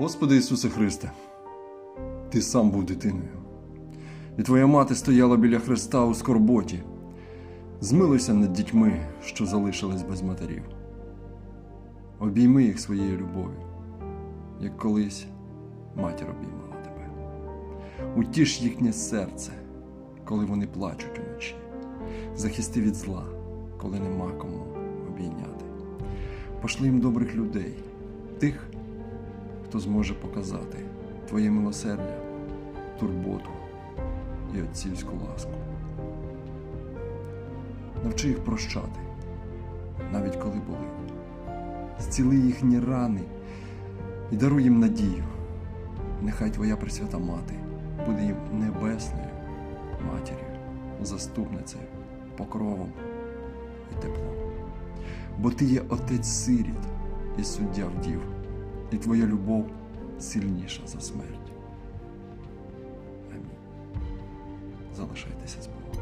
Господи Ісусе Христе, Ти сам був дитиною, і Твоя мати стояла біля Христа у скорботі. Змилуйся над дітьми, що залишились без матерів. Обійми їх своєю любов'ю, як колись матір обіймала тебе. Утіш їхнє серце, коли вони плачуть уночі. Захисти від зла, коли нема кому обійняти. Пошли їм добрих людей, тих, хто зможе показати Твоє милосердя, турботу і отцівську ласку. Навчи їх прощати, навіть коли болить. Зціли їхні рани і даруй їм надію. Нехай Твоя Пресвята Мати буде їм небесною матір'ю, заступницею, покровом і теплом. Бо ти є отець сиріт і суддя вдів, і твоя любов сильніша за смерть. Амінь. Залишайтеся з Богом.